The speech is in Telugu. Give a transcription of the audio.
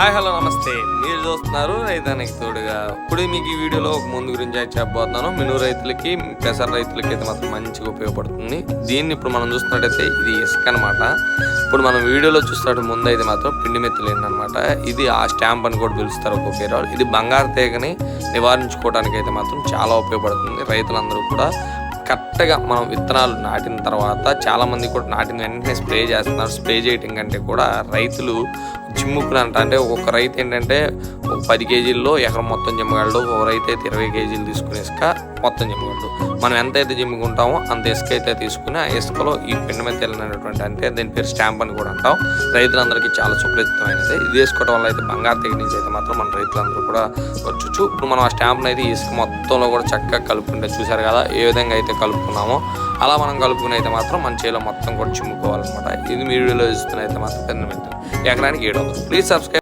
హాయ్ హలో నమస్తే. మీరు చూస్తున్నారు రైతానికి తోడుగా. ఇప్పుడు మీకు ఈ వీడియోలో ఒక ముందు గురించి అయితే చెప్పబోతున్నాను. మిను రైతులకి పెసర రైతులకి అయితే మాత్రం మంచిగా ఉపయోగపడుతుంది. దీన్ని ఇప్పుడు మనం చూస్తున్నట్టయితే ఇది ఇసుక అనమాట ఇప్పుడు మనం వీడియోలో చూస్తున్నట్టు ముందు అయితే మాత్రం పిండి మెత్తులు అనమాట ఇది ఆ స్టాంప్ అని కూడా పిలుస్తారు ఒక పేరు ఇది బంగారు తీగని నివారించుకోవడానికి అయితే మాత్రం చాలా ఉపయోగపడుతుంది. రైతులందరూ కూడా కరెక్ట్గా మనం విత్తనాలు నాటిన తర్వాత చాలామంది కూడా నాటిన వెంటనే స్ప్రే చేస్తున్నారు. స్ప్రే చేయటం కంటే కూడా రైతులు జిమ్ముకునంట అంటే. ఒక్కొక్క రైతు ఏంటంటే ఒక పది కేజీల్లో ఎకరం మొత్తం జిమ్మగలడు ఒక రైతు అయితే ఇరవై కేజీలు తీసుకునేసుక మొత్తం జిమ్మగలడు మనం ఎంత అయితే జిమ్ముకుంటామో అంత ఇసుక అయితే తీసుకుని ఆ ఇసుకలో ఈ పిండి మీద తెలినటువంటి అంటే దీని పేరు స్టాంప్ అని కూడా అంటాం. రైతులందరికీ చాలా సుపరిచితమైనది. ఇది వేసుకోవడం వల్ల అయితే బంగారు తెగ నుంచి అయితే మాత్రం మన రైతులందరూ కూడా వచ్చు ఇప్పుడు మనం ఆ స్టాంప్ని అయితే ఈ ఇసుక మొత్తంలో కూడా చక్కగా కలుపుకుంటే చూసారు కదా ఏ విధంగా అయితే కలుపుకున్నామో అలా మనం కలుపుకుని అయితే మాత్రం మన చేలో మొత్తం కూడా చిమ్ముకోవాలన్నమాట. ఇది మీ ఇస్తున్న అయితే మాత్రం పెద్ద ఎకరానికి ఏడు వందలు. Please subscribe